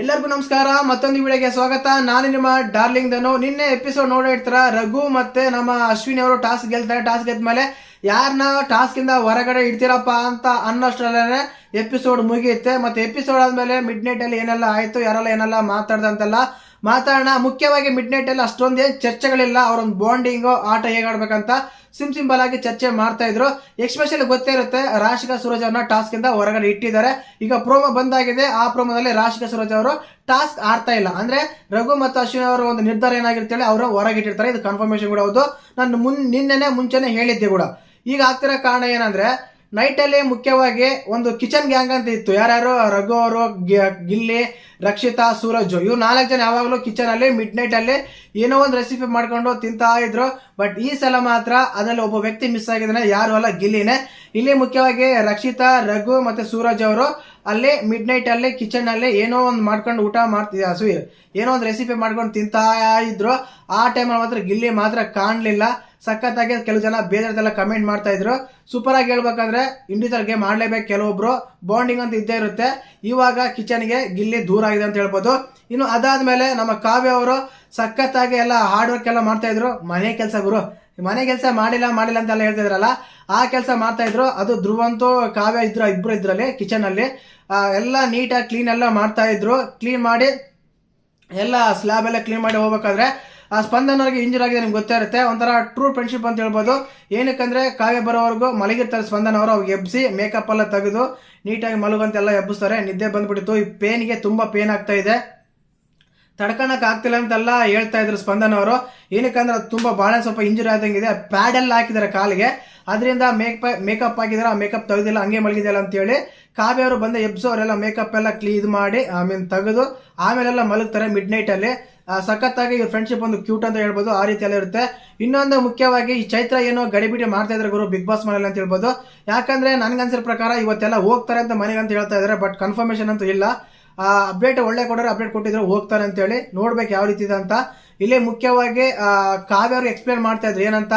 ಎಲ್ಲರಿಗೂ ನಮಸ್ಕಾರ, ಮತ್ತೊಂದು ವಿಡಿಯೋಗೆ ಸ್ವಾಗತ. ನಾನು ನಿಮ್ಮ ಡಾರ್ಲಿಂಗ್ ದನು ನಿನ್ನೆ ಎಪಿಸೋಡ್ ನೋಡೋ ಇರ್ತಾರ? ರಘು ಮತ್ತೆ ನಮ್ಮ ಅಶ್ವಿನಿ ಅವರು ಟಾಸ್ಕ್ ಗೆಲ್ತಾರೆ, ಟಾಸ್ಕ್ ಗೆದ್ಮೇಲೆ ಯಾರನ್ನ ಟಾಸ್ಕ್ ಇಂದ ಹೊರಗಡೆ ಇಡ್ತೀರಪ್ಪ ಅಂತ ಅನ್ನೋಷ್ಟರಲ್ಲೇ ಎಪಿಸೋಡ್ ಮುಗಿಯುತ್ತೆ. ಮತ್ತೆ ಎಪಿಸೋಡ್ ಆದ್ಮೇಲೆ ಮಿಡ್ ನೈಟ್ ಅಲ್ಲಿ ಏನೆಲ್ಲ ಆಯ್ತು, ಯಾರೆಲ್ಲ ಏನೆಲ್ಲ ಮಾತಾಡ್ದಂತೆಲ್ಲ ಮಾತಾಡೋಣ. ಮುಖ್ಯವಾಗಿ ಮಿಡ್ ನೈಟ್ ಎಲ್ಲ ಅಷ್ಟೊಂದೇನು ಚರ್ಚೆಗಳಿಲ್ಲ. ಅವರೊಂದು ಬಾಂಡಿಂಗು ಆಟ ಹೇಗೆ ಆಡ್ಬೇಕಂತ ಸಿಮ್ ಸಿಂಪಲ್ ಆಗಿ ಚರ್ಚೆ ಮಾಡ್ತಾ ಇದ್ರು. ಎಕ್ಸ್ಪೆಷಲಿ ಗೊತ್ತೇ ಇರುತ್ತೆ, ರಾಶಿಕಾ ಸೂರಜ್ ಅವ್ರನ್ನ ಟಾಸ್ಕ್ ಇಂದ ಹೊರಗಡೆ ಇಟ್ಟಿದ್ದಾರೆ. ಈಗ ಪ್ರೋಮೋ ಬಂದಾಗಿದೆ. ಆ ಪ್ರೋಮೋದಲ್ಲಿ ರಾಶಿಕಾ ಸೂರಜ್ ಅವರು ಟಾಸ್ಕ್ ಆಡ್ತಾ ಇಲ್ಲ. ಅಂದ್ರೆ ರಘು ಮತ್ತು ಅಶ್ವಿನ್ ಅವರು ಒಂದು ನಿರ್ಧಾರ ಏನಾಗಿರ್ತೇಳಿ ಅವರು ಹೊರಗಿಟ್ಟಿರ್ತಾರೆ ಇದು ಕನ್ಫರ್ಮೇಶನ್ ಕೂಡ ಹೌದು. ನಾನು ಮುನ್ ನಿನ್ನೆನೆ ಮುಂಚೆನೆ ಹೇಳಿದ್ದೆ ಕೂಡ. ಈಗ ಆಗ್ತಿರೋ ಕಾರಣ ಏನಂದ್ರೆ ನೈಟ್ ಅಲ್ಲಿ ಮುಖ್ಯವಾಗಿ ಒಂದು ಕಿಚನ್ ಗ್ಯಾಂಗ್ ಅಂತ ಇತ್ತು. ಯಾರ್ಯಾರು? ರಘು ಅವರು ಗಿಲ್ಲಿ, ರಕ್ಷಿತಾ, ಸೂರಜ್ ಇವ್ರು ನಾಲ್ಕು ಜನ ಯಾವಾಗಲೂ ಕಿಚನ್ ಅಲ್ಲಿ ಮಿಡ್ ನೈಟ್ ಅಲ್ಲಿ ಏನೋ ಒಂದು ರೆಸಿಪಿ ಮಾಡ್ಕೊಂಡು ತಿಂತಾ ಇದ್ರು. ಬಟ್ ಈ ಸಲ ಮಾತ್ರ ಅದರಲ್ಲಿ ಒಬ್ಬ ವ್ಯಕ್ತಿ ಮಿಸ್ ಆಗಿದ್ದಾನೆ. ಯಾರು ಅಲ್ಲ, ಗಿಲ್ಲಿನೇ. ಇಲ್ಲಿ ಮುಖ್ಯವಾಗಿ ರಕ್ಷಿತಾ, ರಘು ಮತ್ತೆ ಸೂರಜ್ ಅವರು ಅಲ್ಲಿ ಮಿಡ್ ನೈಟ್ ಅಲ್ಲಿ ಕಿಚನ್ ಅಲ್ಲಿ ಏನೋ ಒಂದು ಮಾಡ್ಕೊಂಡು ಊಟ ಮಾಡ್ತಿದ್ದ ಸುಯ್ ಏನೋ ಒಂದು ರೆಸಿಪಿ ಮಾಡ್ಕೊಂಡು ತಿಂತಾ ಇದ್ರು. ಆ ಟೈಮಲ್ಲಿ ಮಾತ್ರ ಗಿಲ್ಲಿ ಮಾತ್ರ ಕಾಣಲಿಲ್ಲ. ಸಖತ್ತಾಗಿ ಕೆಲವು ಜನ ಬೇಜಾರದೆಲ್ಲ ಕಮೆಂಟ್ ಮಾಡ್ತಾ ಇದ್ರು. ಸೂಪರ್ ಆಗಿ ಹೇಳ್ಬೇಕಂದ್ರೆ ಇಂಡಿವಿಜುವಲ್ ಗೇಮ್ ಆಡ್ಲೇಬೇಕು ಕೆಲವೊಬ್ರು. ಬಾಂಡಿಂಗ್ ಅಂತ ಇದ್ದೇ ಇರುತ್ತೆ. ಇವಾಗ ಕಿಚನ್ಗೆ ಗಿಲ್ಲಿ ದೂರ ಆಗಿದೆ ಅಂತ ಹೇಳ್ಬೋದು. ಇನ್ನು ಅದಾದ್ಮೇಲೆ ನಮ್ಮ ಕಾವ್ಯ ಅವರು ಸಖತ್ತಾಗಿ ಎಲ್ಲ ಹಾರ್ಡ್ ವರ್ಕ್ ಎಲ್ಲ ಮಾಡ್ತಾ ಇದ್ರು. ಮನೆ ಕೆಲಸ ಗುರು. ಮನೆ ಕೆಲಸ ಮಾಡಿಲ್ಲ ಮಾಡಿಲ್ಲ ಅಂತೆಲ್ಲ ಹೇಳ್ತಾ ಇದ್ರಲ್ಲ, ಆ ಕೆಲಸ ಮಾಡ್ತಾ ಇದ್ರು. ಅದು ಧ್ರುವಂತು ಕಾವ್ಯ ಇದ್ರು, ಇಬ್ರು ಇದ್ರಲ್ಲಿ ಕಿಚನ್ ಅಲ್ಲಿ. ಎಲ್ಲ ನೀಟಾಗಿ ಕ್ಲೀನ್ ಎಲ್ಲ ಮಾಡ್ತಾ ಇದ್ರು. ಕ್ಲೀನ್ ಮಾಡಿ ಎಲ್ಲ ಸ್ಲ್ಯಾಬ್ ಎಲ್ಲ ಕ್ಲೀನ್ ಮಾಡಿ ಹೋಗ್ಬೇಕಾದ್ರೆ ಆ ಸ್ಪಂದನ್ ಅವ್ರಿಗೆ ಇಂಜರ್ ಆಗಿದೆ ನಿಮ್ಗೆ ಗೊತ್ತೇ ಇರುತ್ತೆ. ಒಂಥರ ಟ್ರೂ ಫ್ರೆಂಡ್ಶಿಪ್ ಅಂತ ಹೇಳ್ಬೋದು. ಏನಕ್ಕಂದ್ರೆ ಕಾವ್ಯ ಬರೋವರೆಗೂ ಮಲಗಿರ್ತಾರೆ ಸ್ಪಂದನ ಅವರು. ಅವ್ರಿಗೆ ಎಬ್ಸಿ ಮೇಕಪ್ ಎಲ್ಲ ತೆಗೆದು ನೀಟಾಗಿ ಮಲಗಂತೆಲ್ಲ ಎಬ್ಬಿಸ್ತಾರೆ. ನಿದ್ದೆ ಬಂದ್ಬಿಟ್ಟಿತ್ತು. ಈ ಪೇನ್ಗೆ ತುಂಬಾ ಪೇನ್ ಆಗ್ತಾ ಇದೆ. ತಡ್ಕೊಳಕ್ ಆಗ್ತಿಲ್ಲ ಅಂತೆಲ್ಲ ಹೇಳ್ತಾ ಇದ್ರು ಸ್ಪಂದನ ಅವರು. ಏನಕ್ಕಂದ್ರೆ ತುಂಬಾ ಬಹಳ ಸ್ವಲ್ಪ ಇಂಜುರಿ ಆದಂಗಿದೆ ಪ್ಯಾಡ್ ಎಲ್ಲ ಹಾಕಿದ್ದಾರೆ ಕಾಲಿಗೆ. ಅದರಿಂದ ಮೇಕಪ್ ಮೇಕಪ್ ಹಾಕಿದಾರೆ. ಆ ಮೇಕಪ್ ತೆಗೆದಿಲ್ಲ ಹಂಗೆ ಮಲಗಿದೆಯಲ್ಲ ಅಂತೇಳಿ ಕಾವ್ಯ ಅವರು ಬಂದ ಎಬ್ಸು ಅವರೆಲ್ಲ ಮೇಕಪ್ ಎಲ್ಲ ಕ್ಲೀನ್ ಮಾಡಿ ಐ ಮೀನ್ ತೆಗೆದು ಆಮೇಲೆಲ್ಲ ಮಲಗ್ತಾರೆ ಮಿಡ್ ನೈಟ್ ಅಲ್ಲಿ. ಆ, ಸಖತ್ತಾಗಿ ಇವ್ರ ಫ್ರೆಂಡ್ಶಿಪ್ ಒಂದು ಕ್ಯೂಟ್ ಅಂತ ಹೇಳ್ಬೋದು, ಆ ರೀತಿಯಲ್ಲಿ ಇರುತ್ತೆ. ಇನ್ನೊಂದು ಮುಖ್ಯವಾಗಿ ಈ ಚೈತ್ರ ಏನೋ ಗಡಿಬಿಡಿ ಮಾಡ್ತಾ ಇದ್ರೆ ಗುರು ಬಿಗ್ ಬಾಸ್ ಮನೇಲಿ ಅಂತ ಹೇಳ್ಬೋದು. ಯಾಕಂದ್ರೆ ನನ್ಗನ್ಸಿರೋ ಪ್ರಕಾರ ಇವತ್ತೆಲ್ಲ ಹೋಗ್ತಾರೆ ಅಂತ ಮನೆಗೆ ಅಂತ ಹೇಳ್ತಾ ಇದ್ದಾರೆ ಬಟ್ ಕನ್ಫರ್ಮೇಶನ್ ಅಂತೂ ಇಲ್ಲ. ಅಪ್ಡೇಟ್ ಒಳ್ಳೆ ಕೊಡೋರು ಅಪ್ಡೇಟ್ ಕೊಟ್ಟಿದ್ರು, ಹೋಗ್ತಾರೆ ಅಂತೇಳಿ ನೋಡ್ಬೇಕು ಯಾವ ರೀತಿ ಇದೆ ಅಂತ. ಇಲ್ಲಿ ಮುಖ್ಯವಾಗಿ ಕಾವ್ಯ ಎಕ್ಸ್ಪ್ಲೇನ್ ಮಾಡ್ತಾ ಇದ್ರು ಏನಂತ,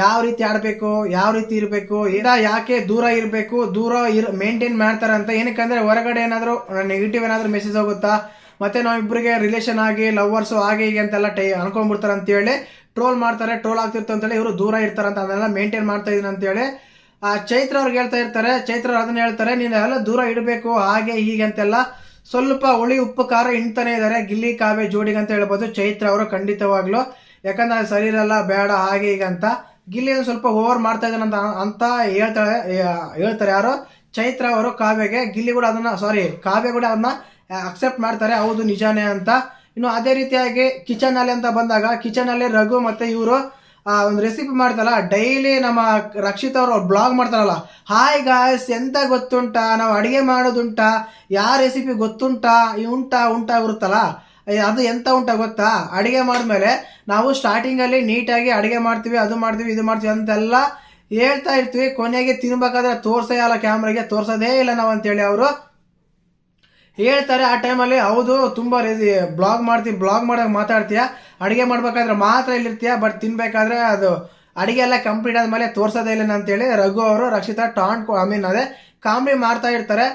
ಯಾವ ರೀತಿ ಆಡಬೇಕು, ಯಾವ ರೀತಿ ಇರಬೇಕು ಇದ ಯಾಕೆ ದೂರ ಇರಬೇಕು, ದೂರ ಇರ್ ಮೇಂಟೈನ್ ಮಾಡ್ತಾರೆ ಅಂತ. ಏನಕ್ಕೆ ಅಂದ್ರೆ ಹೊರಗಡೆ ಏನಾದರೂ ನೆಗೆಟಿವ್ ಏನಾದರೂ ಮೆಸೇಜ್ ಹೋಗುತ್ತಾ ಮತ್ತೆ ನಾವಿಬ್ಬರಿಗೆ ರಿಲೇಷನ್ ಆಗಿ ಲವರ್ಸು ಹಾಗೆ ಹೀಗೆ ಅಂತೆಲ್ಲ ಟೈ, ಅನ್ಕೊಂಡ್ಬಿಡ್ತಾರೆ ಅಂತೇಳಿ ಟ್ರೋಲ್ ಮಾಡ್ತಾರೆ ಟ್ರೋಲ್ ಆಗ್ತಿರ್ತಾರೆ ಅಂತೇಳಿ ಇವರು ದೂರ ಇರ್ತಾರೆ ಅಂತ ಅದನ್ನೆಲ್ಲ ಮೇಂಟೈನ್ ಮಾಡ್ತಾ ಇದೀನಿ ಅಂತೇಳಿ ಆ ಚೈತ್ರ ಅವ್ರಿಗೆ ಹೇಳ್ತಾ ಇರ್ತಾರೆ, ಚೈತ್ರ ಅದನ್ನ ಹೇಳ್ತಾರೆ, ನೀನು ಎಲ್ಲ ದೂರ ಇಡಬೇಕು, ಹಾಗೆ ಹೀಗೆ ಅಂತೆಲ್ಲ ಸ್ವಲ್ಪ ಹುಳಿ, ಉಪ್ಪು, ಖಾರ ಹಿಂಡ್ತಾನೆ ಇದ್ದಾರೆ ಗಿಲ್ಲಿ ಕಾವ್ಯ ಜೋಡಿಗೆ ಅಂತ ಹೇಳ್ಬೋದು, ಚೈತ್ರ ಅವರು ಖಂಡಿತವಾಗ್ಲು, ಯಾಕಂದ್ರೆ ಅದು ಸರಿ ಇರಲ್ಲ, ಬೇಡ, ಹಾಗೆ ಹೀಗೆ ಅಂತ. ಗಿಲ್ಲಿ ಸ್ವಲ್ಪ ಓವರ್ ಮಾಡ್ತಾ ಇದ್ದಾನೆ ಅಂತ ಅಂತ ಹೇಳ್ತಾರೆ ಹೇಳ್ತಾರೆ ಯಾರು, ಚೈತ್ರ ಅವರು ಕಾವ್ಯಗೆ, ಗಿಲ್ಲಿ ಕೂಡ ಅದನ್ನ ಸಾರಿ ಕಾವ್ಯ ಕೂಡ ಅದನ್ನ ಅಕ್ಸೆಪ್ಟ್ ಮಾಡ್ತಾರೆ, ಹೌದು ನಿಜಾನೇ ಅಂತ. ಇನ್ನು ಅದೇ ರೀತಿಯಾಗಿ ಕಿಚನ್ ಅಲ್ಲಿ ಅಂತ ಬಂದಾಗ ಕಿಚನ್ ಅಲ್ಲಿ ರಘು ಮತ್ತೆ ಇವರು ಒಂದು ರೆಸಿಪಿ ಮಾಡ್ತಾರಲ್ಲ ಡೈಲಿ ನಮ್ಮ ರಕ್ಷಿತ್ ಅವರು ಬ್ಲಾಗ್ ಮಾಡ್ತಾರಲ್ಲ ಹಾಯ್ ಗಾಯ್ಸ್ ಎಂತ ಗೊತ್ತುಂಟಾ? ನಾವು ಅಡಿಗೆ ಮಾಡೋದುಂಟಾ? ಯಾವ ರೆಸಿಪಿ ಗೊತ್ತುಂಟಾ? ಈ ಉಂಟಾ ಉಂಟಾ ಬರುತ್ತಲ್ಲ ಅದು ಎಂತ ಉಂಟಾ ಗೊತ್ತಾ? ಅಡಿಗೆ ಮಾಡಿದ್ಮೇಲೆ ನಾವು ಸ್ಟಾರ್ಟಿಂಗ್ ಅಲ್ಲಿ ನೀಟಾಗಿ ಅಡಿಗೆ ಮಾಡ್ತೀವಿ, ಅದು ಮಾಡ್ತೀವಿ, ಇದು ಮಾಡ್ತೀವಿ ಅಂತೆಲ್ಲ ಹೇಳ್ತಾ ಇರ್ತೀವಿ. ಕೊನೆಗೆ ತಿನ್ಬೇಕಾದ್ರೆ ತೋರ್ಸೇ ಅಲ್ಲ ಕ್ಯಾಮ್ರಾಗೆ ತೋರ್ಸೋದೇ ಇಲ್ಲ ನಾವು ಅಂತೇಳಿ ಅವರು. ಹೇಳ್ತಾರೆ ಆ ಟೈಮಲ್ಲಿ ಹೌದು, ತುಂಬ ಬ್ಲಾಗ್ ಮಾಡ್ತೀನಿ ಬ್ಲಾಗ್ ಮಾಡೋಕೆ ಮಾತಾಡ್ತೀಯ? ಅಡುಗೆ ಮಾಡ್ಬೇಕಾದ್ರೆ ಮಾತ್ರ ಇಲ್ಲಿರ್ತೀಯ? ಬಟ್ ತಿನ್ಬೇಕಾದ್ರೆ ಅದು ಅಡುಗೆ ಎಲ್ಲ ಕಂಪ್ಲೀಟ್ ಆದ್ಮೇಲೆ ತೋರ್ಸೋದೇ ಇಲ್ಲ ಅಂತೇಳಿ ರಘು ಅವರು, ರಕ್ಷಿತಾ ಟಾಂಟ್ ಐ ಮೀನ್ ಅದೇ ಕಾಮಿಡಿ ಮಾಡ್ತಾ ಇರ್ತಾರೆ.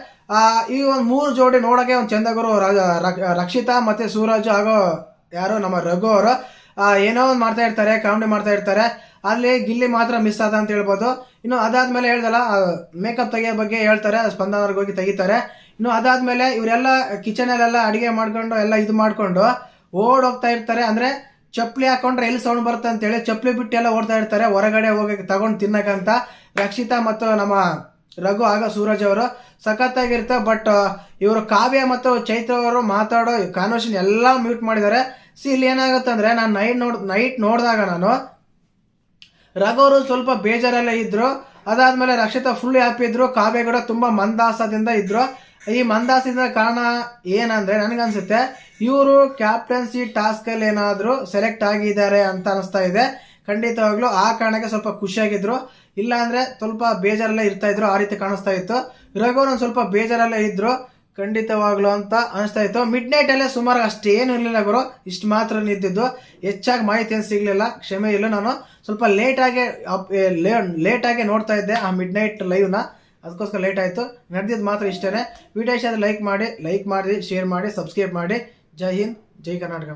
ಈ ಒಂದು ಮೂರು ಜೋಡಿ ನೋಡೋಕೆ ಒಂದು ಚಂದ ಗುರು ರ- ರ- ರಕ್ಷಿತಾ ಮತ್ತು ಸೂರಜ್ ಹಾಗೂ ಯಾರು ನಮ್ಮ ರಘು ಅವರು ಏನೋ ಒಂದು ಮಾಡ್ತಾ ಇರ್ತಾರೆ ಕಾಮಿಡಿ ಮಾಡ್ತಾ ಇರ್ತಾರೆ. ಅಲ್ಲಿ ಗಿಲ್ಲಿ ಮಾತ್ರ ಮಿಸ್ ಆದ ಅಂತ ಹೇಳ್ಬೋದು. ಇನ್ನು ಅದಾದ್ಮೇಲೆ ಹೇಳ್ದಲ್ಲ ಮೇಕಪ್ ತೆಗಿಯೋ ಬಗ್ಗೆ ಹೇಳ್ತಾರೆ ಸ್ಪಂದನವ್ರಿಗೆ ಹೋಗಿ ತೆಗಿತಾರೆ. ಇನ್ನು ಅದಾದ್ಮೇಲೆ ಇವರೆಲ್ಲ ಕಿಚನಲ್ಲೆಲ್ಲ ಅಡಿಗೆ ಮಾಡ್ಕೊಂಡು ಎಲ್ಲ ಇದು ಮಾಡ್ಕೊಂಡು ಓಡ್ ಹೋಗ್ತಾ ಇರ್ತಾರೆ. ಅಂದ್ರೆ ಚಪ್ಪಲಿ ಹಾಕೊಂಡ್ರೆ ಎಲ್ಲಿ ಸೌಂಡ್ ಬರುತ್ತೆ ಅಂತೇಳಿ ಚಪ್ಪಲಿ ಬಿಟ್ಟು ಎಲ್ಲ ಓಡ್ತಾ ಇರ್ತಾರೆ. ಹೊರಗಡೆ ಹೋಗಿ ತಗೊಂಡು ತಿನ್ನಕಂತ ರಕ್ಷಿತಾ ಮತ್ತು ನಮ್ಮ ರಘು ಆಗ ಸೂರಜ್ ಅವರು ಸಖತ್ತಾಗಿರುತ್ತೆ. ಬಟ್ ಇವರು ಕಾವ್ಯ ಮತ್ತು ಚೈತ್ರ ಅವರು ಮಾತಾಡೋ ಕಾನ್ವರ್ಷನ್ ಎಲ್ಲ ಮ್ಯೂಟ್ ಮಾಡಿದ್ದಾರೆ. ಸಿ ಇಲ್ಲಿ ಏನಾಗುತ್ತೆ ಅಂದ್ರೆ ನಾನು ನೈಟ್ ನೋಡ್ ನೈಟ್ ನೋಡಿದಾಗ ನಾನು ರಘು ಅವರು ಸ್ವಲ್ಪ ಬೇಜಾರಲ್ಲೇ ಇದ್ರು. ಅದಾದ್ಮೇಲೆ ರಕ್ಷಿತಾ ಫುಲ್ ಹ್ಯಾಪಿ ಇದ್ರು. ಕಾವ್ಯ ಕೂಡ ತುಂಬಾ ಮಂದಾಸದಿಂದ ಇದ್ರು. ಈ ಮಂದಾಸಿಂದ ಕಾರಣ ಏನಂದ್ರೆ ನನಗನ್ಸುತ್ತೆ, ಇವರು ಕ್ಯಾಪ್ಟನ್ಸಿ ಟಾಸ್ಕ್ ಅಲ್ಲಿ ಏನಾದ್ರು ಸೆಲೆಕ್ಟ್ ಆಗಿದ್ದಾರೆ ಅಂತ ಅನಿಸ್ತಾ ಇದೆ. ಖಂಡಿತವಾಗ್ಲೂ ಆ ಕಾರಣಕ್ಕೆ ಸ್ವಲ್ಪ ಖುಷಿಯಾಗಿದ್ರು. ಇಲ್ಲ ಅಂದ್ರೆ ಸ್ವಲ್ಪ ಬೇಜಾರಲ್ಲೇ ಇರ್ತಾ ಇದ್ರು, ಆ ರೀತಿ ಕಾಣಿಸ್ತಾ ಇತ್ತು. ರಘುವರು ಸ್ವಲ್ಪ ಬೇಜಾರಲ್ಲೇ ಇದ್ರು, ಖಂಡಿತವಾಗ್ಲು ಅಂತ ಅನಿಸ್ತಾ ಇತ್ತು. ಮಿಡ್ ನೈಟ್ ಅಲ್ಲೇ ಸುಮಾರು ಅಷ್ಟೇನು ಇರಲಿಲ್ಲ ಗುರು, ಇಷ್ಟು ಮಾತ್ರ ನಿಂತಿದ್ದು. ಹೆಚ್ಚಾಗಿ ಮಾಹಿತಿ ಸಿಗ್ಲಿಲ್ಲ, ಕ್ಷಮೆ ಇಲ್ಲ ನಾನು. ಸ್ವಲ್ಪ ಲೇಟಾಗಿ ಲೇಟಾಗಿ ನೋಡ್ತಾ ಇದ್ದೆ ಆ ಮಿಡ್ ನೈಟ್ ಲೈವ್ನ ಅದಕ್ಕೋಸ್ಕರ ಲೇಟ್ ಆಯಿತು. ನಡೆದಿದ್ದು ಮಾತ್ರ ಇಷ್ಟೇ ವಿಡಿಯೋ ಇಷ್ಟ ಲೈಕ್ ಮಾಡಿ ಲೈಕ್ ಮಾಡಿ ಶೇರ್ ಮಾಡಿ ಸಬ್ಸ್ಕ್ರೈಬ್ ಮಾಡಿ. ಜೈ ಹಿಂದ್, ಜೈ ಕರ್ನಾಟಕ.